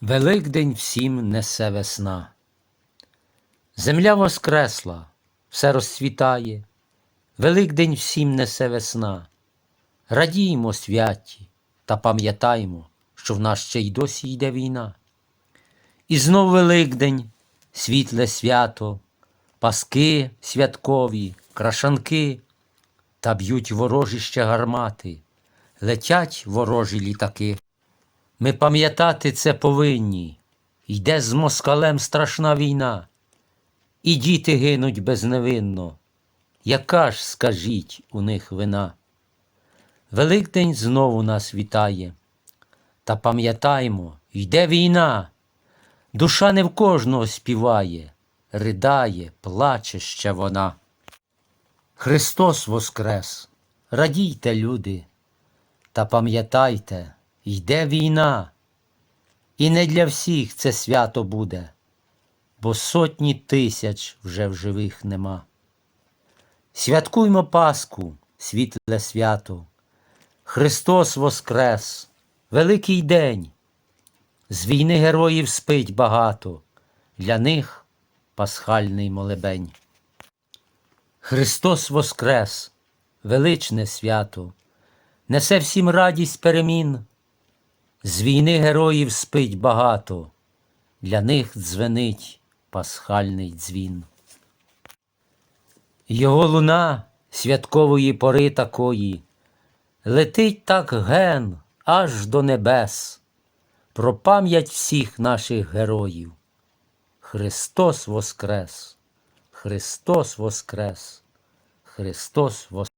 Великдень всім несе весна. Земля воскресла, все розцвітає. Великдень всім несе весна. Радіємо святі та пам'ятаймо, що в нас ще й досі йде війна. І знов Великдень, світле свято, паски святкові, крашанки, та б'ють ворожі ще гармати, летять ворожі літаки. Ми пам'ятати це повинні. Йде з москалем страшна війна, і діти гинуть безневинно. Яка ж, скажіть, у них вина? Великдень знову нас вітає. Та пам'ятаймо, йде війна. Душа не в кожного співає, ридає, плаче ще вона. Христос воскрес! Радійте, люди, та пам'ятайте, йде війна, і не для всіх це свято буде, бо сотні тисяч вже в живих нема. Святкуймо Пасху, світле свято, Христос воскрес, великий день. З війни героїв спить багато, для них пасхальний молебень. Христос воскрес, величне свято, несе всім радість перемін. З війни героїв спить багато, для них дзвенить пасхальний дзвін. Його луна святкової пори такої летить так ген аж до небес, про пам'ять всіх наших героїв. Христос воскрес, Христос воскрес, Христос воскрес.